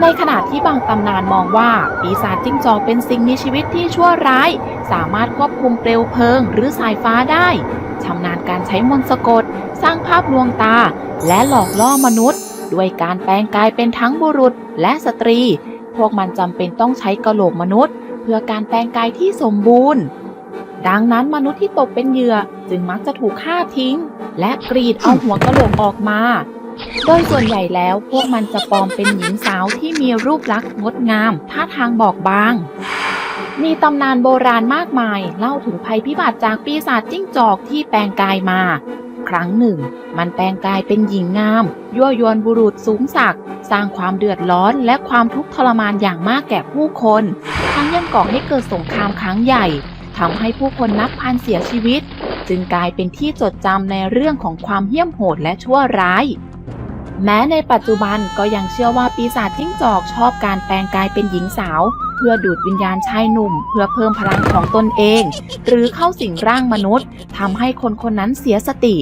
ในขณะที่บางตำนานมองว่าปีศาจจิ้งจอกเป็นสิ่งมีชีวิตที่ชั่วร้าย สามารถควบคุมเปลวเพลิงหรือสายฟ้าได้ชำนาญการใช้มนต์สะกด สร้างภาพลวงตา และหลอกล่อมนุษย์ ด้วยการแปลงกายเป็นทั้งบุรุษและสตรี พวกมันจำเป็นต้องใช้กระโหลกมนุษย์ เพื่อการแปลงกายที่สมบูรณ์ ดังนั้นมนุษย์ที่ตกเป็นเหยื่อจึงมักจะถูกฆ่าทิ้ง และกรีดเอาหัวกระโหลกออกมา โดยส่วนใหญ่แล้วพวกมันจะปลอมเป็นหญิงสาวที่มีรูปลักษณ์งดงาม ท่าทางบอกบาง มีตำนานโบราณมากมาย เล่าถึงภัยพิบัติจากปีศาจจิ้งจอกที่แปลงกายมา ครั้งหนึ่ง มันแปลงกายเป็นหญิงงาม ยั่วยวนบุรุษสูงศักดิ์สร้างความเดือดร้อนและความทุกข์ทรมานอย่างมากแก่ผู้คน ทั้งยังก่อให้เกิดสงครามครั้งใหญ่ทำให้ผู้คนนับพันเสียชีวิต จึงกลายเป็นที่จดจำในเรื่องของความเหี้ยมโหดและชั่วร้าย แม้ในปัจจุบันก็ยังเชื่อว่าปีศาจจิ้งจอกชอบการแปลงกายเป็นหญิงสาว เพื่อดูดวิญญาณชายหนุ่ม เพื่อเพิ่มพลังของตนเอง หรือเข้าสิงร่างมนุษย์ทำให้คนคนนั้นเสียสติ